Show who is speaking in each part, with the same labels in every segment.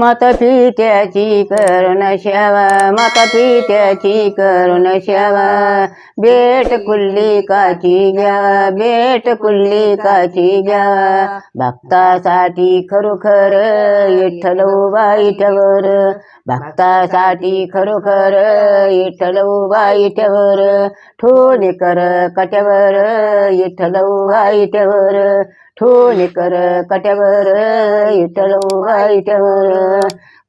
Speaker 1: माता पित्याची करुण शेवा माता पित्याची करुण शेवा. बेट कुल्ली काची घ्या बेट कुल्ली काची घ्या. भक्तासाठी खरोखर विठ्ठल उभा इठवर भक्तासाठी खरोखर विठ्ठल उभा इठवर ठोने कर कट्यावर विठ्ठल उभा इठवर ठोने कर कट्यावर विठ्ठल उभा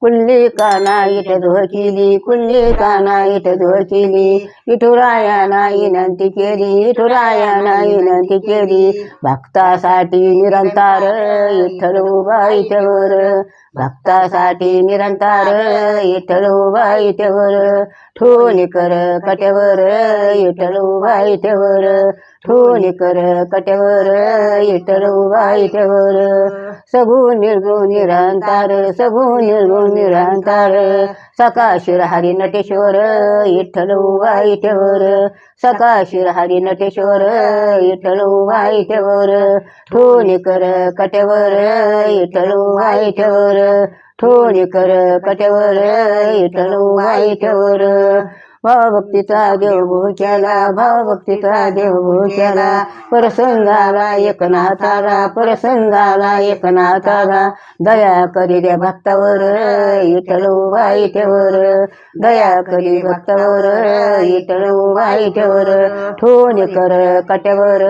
Speaker 1: कुल्ली काना इट धोकिली कुल्ली काना इट धोकिली इठुरायाना विनंती केली इठुरायाना विनंती केली. भक्तासाठी निरंतर विठ्ठल उभा इठवर भक्तासाठी निरंतर विठ्ठल उभा इठवर ठोनी कर कट्यावर विठ्ठल उभा इठवर ठोनी कर कट्यावर विठ्ठल उभा सगुण निर्गुण निरंतर सगुण निर्गुण निरंतर सकाशिर हरी नटेश्वर विठ्ठल उभा इठवर सकाशिर हरी नटेश्वर विठ्ठल उभा इठवर ठोनी कर कट्यावर विठ्ठल उभा इठवर ठोनी कर कट्यावर विठ्ठल उभा भावभक्तीचा देव भूच्याला भावभक्तीचा देव भूच्याला परसंगाला एकनाथाला परसंगाला एकनाथाला. दया करी रे भक्तावर उभा इठवर दया करी भक्तावर उभा इठवर ठोनी कर कट्यावर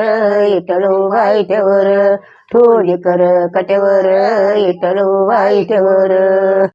Speaker 1: उभा इठवर ठोनी कर कट्यावर उभा इठवर